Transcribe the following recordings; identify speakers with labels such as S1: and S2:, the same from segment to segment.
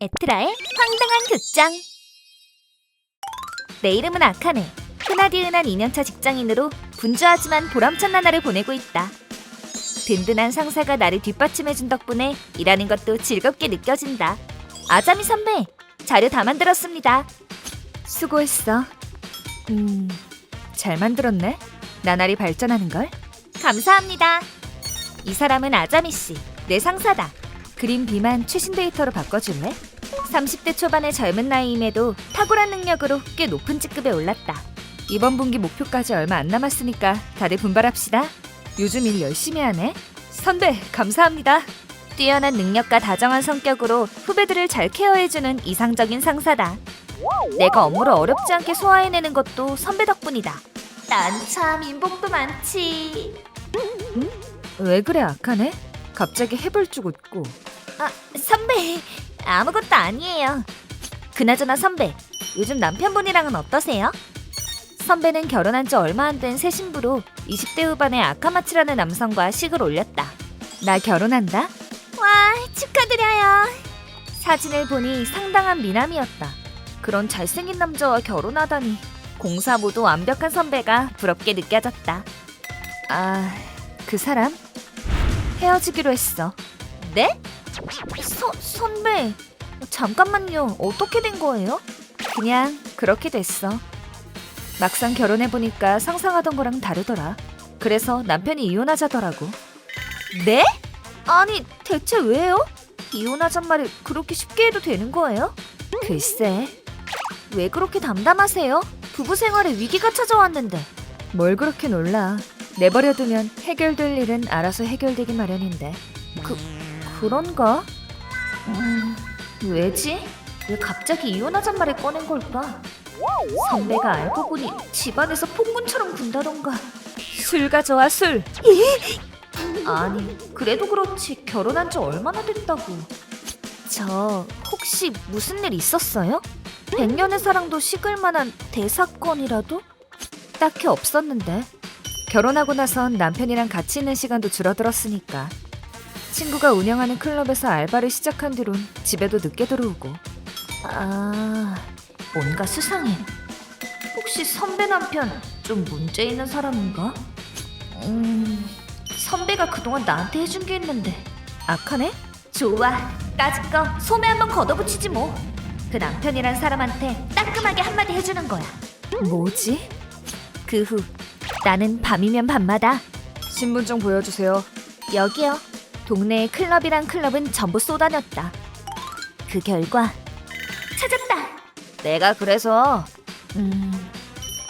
S1: 에트라의 황당한 극장. 내 이름은 아카네. 흔하디흔한 2년차 직장인으로 분주하지만 보람찬 나날을 보내고 있다. 든든한 상사가 나를 뒷받침해준 덕분에 일하는 것도 즐겁게 느껴진다. 아자미 선배 자료 다 만들었습니다. 수고했어. 음... 잘 만들었네. 나날이 발전하는걸. 감사합니다. 이 사람은 아자미 씨, 내 상사다. 그림 비만 최신 데이터로 바꿔줄래? 30대 초반의 젊은 나이임에도 탁월한 능력으로 꽤 높은 직급에 올랐다. 이번 분기 목표까지 얼마 안 남았으니까 다들 분발합시다. 요즘 일 열심히 하네. 선배, 감사합니다. 뛰어난 능력과 다정한 성격으로 후배들을 잘 케어해주는 이상적인 상사다. 내가 업무를 어렵지 않게 소화해내는 것도 선배 덕분이다. 난 참 인복도 많지. 왜 그래 악하네? 갑자기 해벌쭉 웃고 아 선배 아무것도 아니에요 그나저나 선배 요즘 남편분이랑은 어떠세요? 선배는 결혼한 지 얼마 안 된 새 신부로 20대 후반의 아카마츠라는 남성과 식을 올렸다 나 결혼한다? 와 축하드려요 사진을 보니 상당한 미남이었다 그런 잘생긴 남자와 결혼하다니 공사모도 완벽한 선배가 부럽게 느껴졌다 아... 그 사람? 헤어지기로 했어. 네? 서, 선배, 잠깐만요. 어떻게 된 거예요? 그냥 그렇게 됐어. 막상 결혼해보니까 상상하던 거랑 다르더라. 그래서 남편이 이혼하자더라고. 네? 아니, 대체 왜요? 이혼하잔 말을 그렇게 쉽게 해도 되는 거예요? 글쎄. 왜 그렇게 담담하세요? 부부 생활에 위기가 찾아왔는데. 뭘 그렇게 놀라. 내버려두면 해결될 일은 알아서 해결되기 마련인데 그 그런가? 음, 왜지? 왜 갑자기 이혼하잔 말을 꺼낸 걸까? 선배가 알고 보니 집안에서 폭군처럼 군다던가 술 가져와 술 아니 그래도 그렇지 결혼한 지 얼마나 됐다고 저 혹시 무슨 일 있었어요? 백년의 사랑도 식을 만한 대사건이라도? 딱히 없었는데 결혼하고 나선 남편이랑 같이 있는 시간도 줄어들었으니까 친구가 운영하는 클럽에서 알바를 시작한 뒤론 집에도 늦게 들어오고 아 뭔가 수상해 혹시 선배 남편 좀 문제 있는 사람인가? 음 선배가 그동안 나한테 해준 게 있는데 악하네? 좋아 까짓거 소매 한번 걷어붙이지 뭐 그 남편이란 사람한테 따끔하게 한마디 해주는 거야 뭐지? 그 후 나는 밤이면 밤마다 신분증 보여주세요. 여기요. 동네의 클럽이란 클럽은 전부 쏟아녔다. 그 결과 찾았다. 내가 그래서 음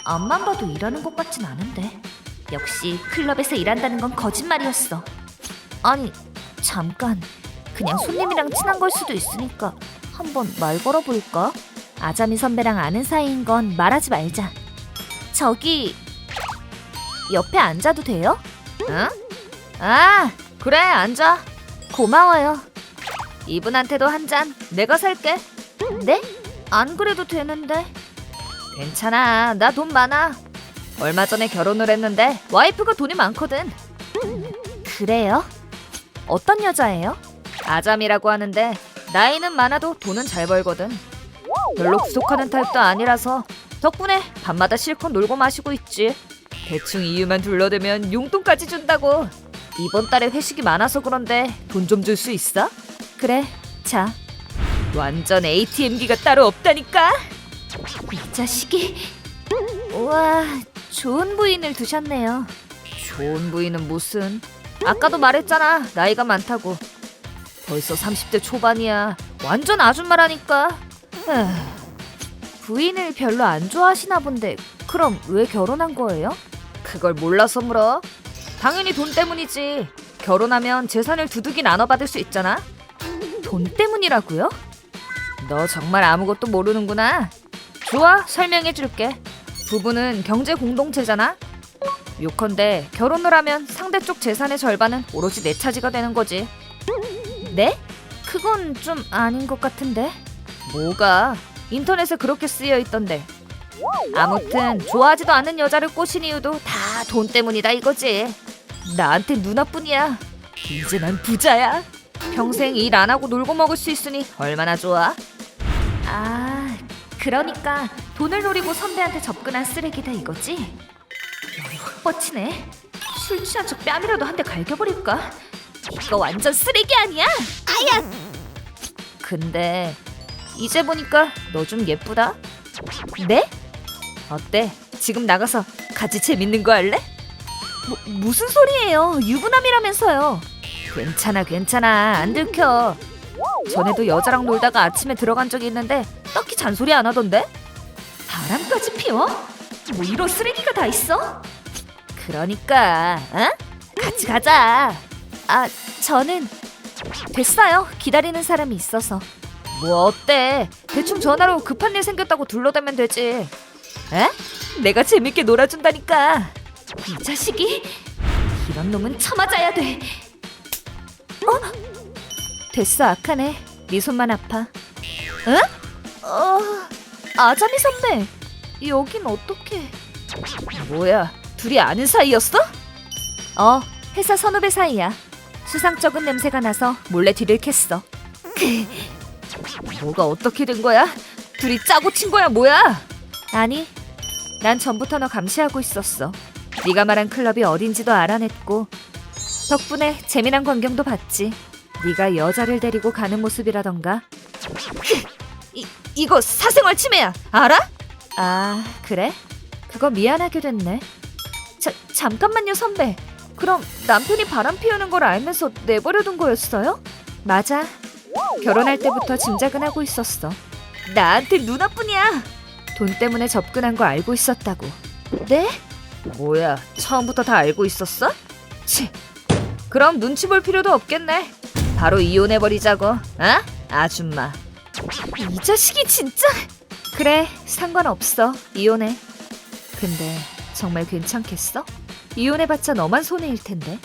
S1: 앞만 봐도 일하는 것 같진 않은데 역시 클럽에서 일한다는 건 거짓말이었어. 아니 잠깐 그냥 손님이랑 친한 걸 수도 있으니까 한번 말 걸어볼까? 아자미 선배랑 아는 사이인 건 말하지 말자. 저기 옆에 앉아도 돼요? 응? 아, 그래, 앉아. 고마워요. 이분한테도 한 잔 내가 살게. 네? 안 그래도 되는데. 괜찮아, 나 돈 많아. 얼마 전에 결혼을 했는데 와이프가 돈이 많거든. 그래요? 어떤 여자예요? 아잠이라고 하는데 나이는 많아도 돈은 잘 벌거든. 별로 구속하는 타입도 아니라서 덕분에 밤마다 실컷 놀고 마시고 있지. 대충 이유만 둘러대면 용돈까지 준다고. 이번 달에 회식이 많아서 그런데 돈 좀 줄 수 있어? 그래, 자. 완전 ATM기가 따로 없다니까. 이 자식이. 우와, 좋은 부인을 두셨네요. 좋은 부인은 무슨? 아까도 말했잖아, 나이가 많다고. 벌써 30대 초반이야. 완전 아줌마라니까. 부인을 별로 안 좋아하시나 본데 그럼 왜 결혼한 거예요? 그걸 몰라서 물어. 당연히 돈 때문이지. 결혼하면 재산을 두둑이 나눠 받을 수 있잖아. 돈 때문이라고요? 너 정말 아무것도 모르는구나. 좋아, 설명해 줄게. 부부는 경제 공동체잖아. 요컨대 결혼을 하면 상대 쪽 재산의 절반은 오로지 내 차지가 되는 거지. 네? 그건 좀 아닌 것 같은데. 뭐가? 인터넷에 그렇게 쓰여 있던데. 아무튼 좋아하지도 않는 여자를 꼬신 이유도 다 돈 때문이다 이거지. 나한테 누나뿐이야. 이제 난 부자야. 평생 일 안 하고 놀고 먹을 수 있으니 얼마나 좋아? 아, 그러니까 돈을 노리고 선배한테 접근한 쓰레기다 이거지? 뻗치네. 술 취한 척 뺨이라도 한 대 갈겨버릴까? 이거 완전 쓰레기 아니야? 아야! 근데 이제 보니까 너 좀 예쁘다. 네? 어때? 지금 나가서 같이 재밌는 거 할래? 뭐, 무슨 소리예요? 유부남이라면서요. 괜찮아, 괜찮아. 안 들켜. 전에도 여자랑 놀다가 아침에 들어간 적이 있는데 딱히 잔소리 안 하던데? 바람까지 피워? 뭐 이런 쓰레기가 다 있어? 그러니까, 어? 같이 가자. 아, 저는 됐어요. 기다리는 사람이 있어서. 뭐 어때? 대충 전화로 급한 일 생겼다고 둘러대면 되지. 에? 내가 재밌게 놀아준다니까. 이 자식이 이런 놈은 쳐맞아야 돼. 어? 됐어 악하네. 네 손만 아파. 응? 어, 아자미 선배. 여긴 어떻게? 뭐야? 둘이 아는 사이였어? 어, 회사 선후배 사이야. 수상 적은 냄새가 나서 몰래 뒤를 캤어. 뭐가 어떻게 된 거야? 둘이 짜고 친 거야 뭐야? 아니, 난 전부터 너 감시하고 있었어. 네가 말한 클럽이 어딘지도 알아냈고 덕분에 재미난 광경도 봤지. 네가 여자를 데리고 가는 모습이라던가. 이 이거 사생활 침해야. 알아? 아 그래? 그거 미안하게 됐네. 자 잠깐만요 선배. 그럼 남편이 바람 피우는 걸 알면서 내버려둔 거였어요? 맞아. 결혼할 때부터 짐작은 하고 있었어. 나한테 누나뿐이야. 돈 때문에 접근한 거 알고 있었다고. 네? 뭐야, 처음부터 다 알고 있었어? 치. 그럼 눈치 볼 필요도 없겠네. 바로 이혼해 버리자고. 어? 아줌마. 이 자식이 진짜. 그래, 상관없어. 이혼해. 근데 정말 괜찮겠어? 이혼해봤자 너만 손해일 텐데.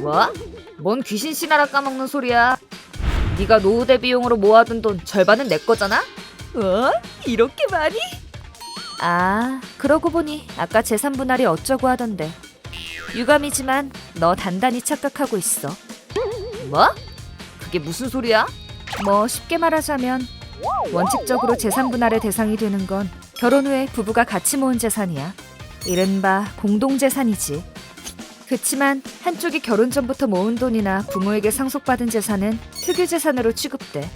S1: 뭐? 뭔 귀신 신하라 까먹는 소리야. 네가 노후대 비용으로 모아둔 돈 절반은 내 거잖아? 어? 이렇게 많이? 아, 그러고 보니 아까 재산 분할이 어쩌고 하던데. 유감이지만 너 단단히 착각하고 있어. 뭐? 그게 무슨 소리야? 뭐 쉽게 말하자면 원칙적으로 재산 분할의 대상이 되는 건 결혼 후에 부부가 같이 모은 재산이야. 이른바 공동 재산이지. 그치만 한쪽이 결혼 전부터 모은 돈이나 부모에게 상속받은 재산은 특유 재산으로 취급돼.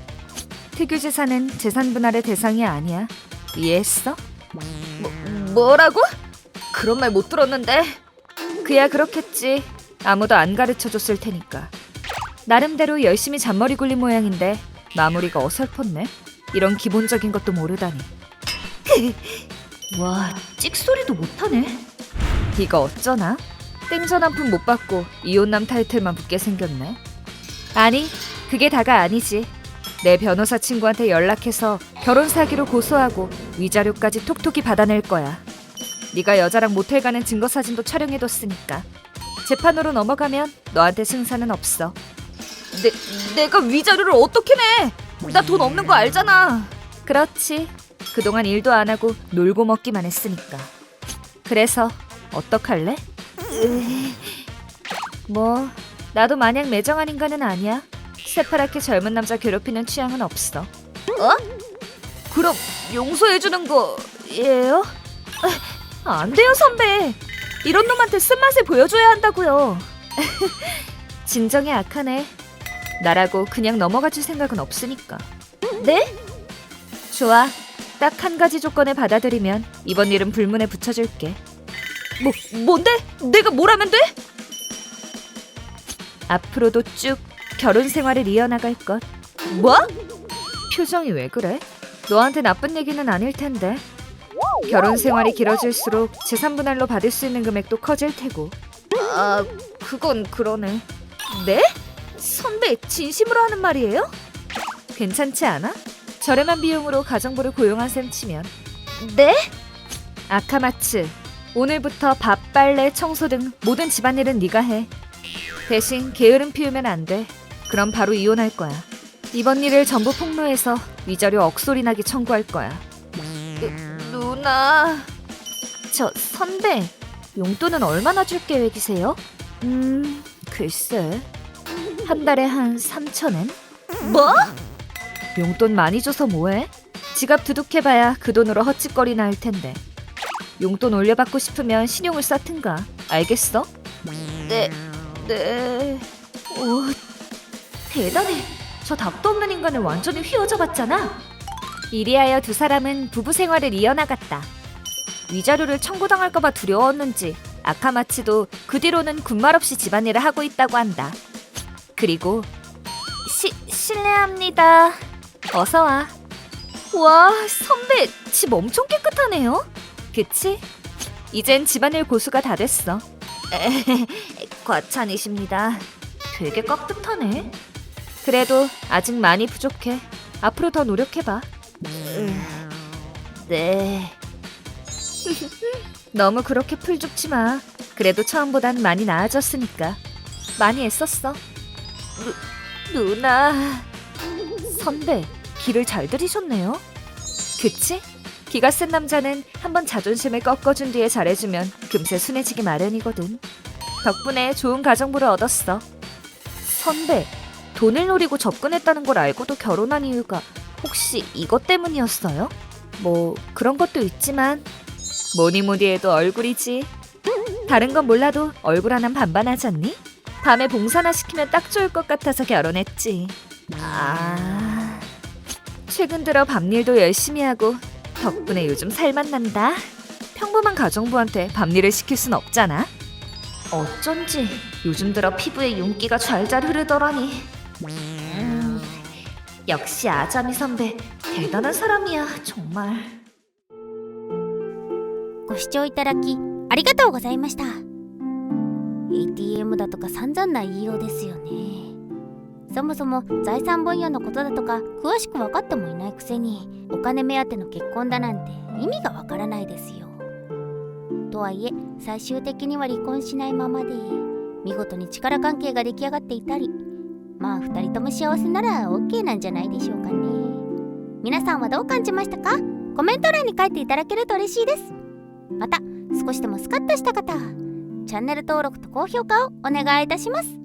S1: 특유 재산은 재산 분할의 대상이 아니야. 이해했어? 뭐, 뭐라고? 그런 말 못 들었는데. 그야 그렇겠지. 아무도 안 가르쳐 줬을 테니까. 나름대로 열심히 잔머리 굴린 모양인데 마무리가 어설펐네. 이런 기본적인 것도 모르다니. 와, 찍소리도 못하네. 이거 어쩌나? 땡전 한 푼 못 받고 이혼남 타이틀만 붙게 생겼네. 아니, 그게 다가 아니지. 내 변호사 친구한테 연락해서 결혼 사기로 고소하고 위자료까지 톡톡히 받아낼 거야. 네가 여자랑 모텔 가는 증거 사진도 촬영해뒀으니까 재판으로 넘어가면 너한테 승산은 없어. 내 내가 위자료를 어떻게 내? 나 돈 없는 거 알잖아. 그렇지. 그동안 일도 안 하고 놀고 먹기만 했으니까. 그래서 어떡할래? 뭐 나도 마냥 매정한 인간은 아니야. 새파랗게 젊은 남자 괴롭히는 취향은 없어. 어? 그럼 용서해주는 거예요? 아, 안 돼요 선배. 이런 놈한테 쓴맛을 보여줘야 한다고요. 진정이 악하네. 나라고 그냥 넘어가줄 생각은 없으니까. 네? 좋아. 딱 한 가지 조건을 받아들이면 이번 일은 불문에 붙여줄게. 뭐 뭔데? 내가 뭘 하면 돼? 앞으로도 쭉 결혼 생활을 이어나갈 것. 뭐? 표정이 왜 그래? 너한테 나쁜 얘기는 아닐 텐데. 결혼 생활이 길어질수록 재산 분할로 받을 수 있는 금액도 커질 테고. 아, 그건 그러네. 네? 선배 진심으로 하는 말이에요? 괜찮지 않아? 저렴한 비용으로 가정부를 고용한 셈 치면. 네? 아카마츠, 오늘부터 밥, 빨래, 청소 등 모든 집안일은 네가 해. 대신 게으름 피우면 안 돼. 그럼 바로 이혼할 거야. 이번 일을 전부 폭로해서 위자료 억소리 나게 청구할 거야. 누, 누나. 저 선배, 용돈은 얼마나 줄 계획이세요? 음, 글쎄. 한 달에 한 3천엔? 뭐? 용돈 많이 줘서 뭐해? 지갑 두둑해봐야 그 돈으로 헛짓거리나 할 텐데. 용돈 올려받고 싶으면 신용을 쌓든가. 알겠어? 네, 네. 오, 대단해. 저 답도 없는 인간을 완전히 휘어져 봤잖아. 이리하여 두 사람은 부부 생활을 이어나갔다. 위자료를 청구당할까봐 두려웠는지 아카마치도 그 뒤로는 군말 없이 집안일을 하고 있다고 한다. 그리고 시, 실례합니다. 어서 와. 와, 선배 집 엄청 깨끗하네요. 그치? 이젠 집안일 고수가 다 됐어. 에, 과찬이십니다. 되게 깍듯하네. 그래도 아직 많이 부족해. 앞으로 더 노력해봐. 네. 너무 그렇게 풀 죽지 마. 그래도 처음보단 많이 나아졌으니까. 많이 애썼어. 누, 누나. 선배, 길을 잘 들이셨네요. 그치? 기가 센 남자는 한번 자존심을 꺾어준 뒤에 잘해주면 금세 순해지기 마련이거든. 덕분에 좋은 가정부를 얻었어. 선배, 돈을 노리고 접근했다는 걸 알고도 결혼한 이유가 혹시 이것 때문이었어요? 뭐 그런 것도 있지만 뭐니 뭐니 해도 얼굴이지. 다른 건 몰라도 얼굴 하나는 반반하지 않니? 밤에 봉사나 시키면 딱 좋을 것 같아서 결혼했지. 아... 최근 들어 밤일도 열심히 하고 덕분에 요즘 살만 난다. 평범한 가정부한테 밤일을 시킬 순 없잖아. 어쩐지 요즘 들어 피부에 윤기가 잘잘 흐르더라니. 음, 역시 아자미 선배 대단한 사람이야 정말.
S2: ご視聴いただきありがとうございました ATM だとか散々な言いようですよねそもそも財産分与のことだとか詳しく分かってもいないくせにお金目当ての結婚だなんて意味がわからないですよとはいえ最終的には離婚しないままで見事に力関係が出来上がっていたり まあ2人とも幸せなら OK なんじゃないでしょうかね。皆さんはどう感じましたか？コメント欄に書いていただけると嬉しいです。また少しでもスカッとした方チャンネル登録と高評価をお願いいたします。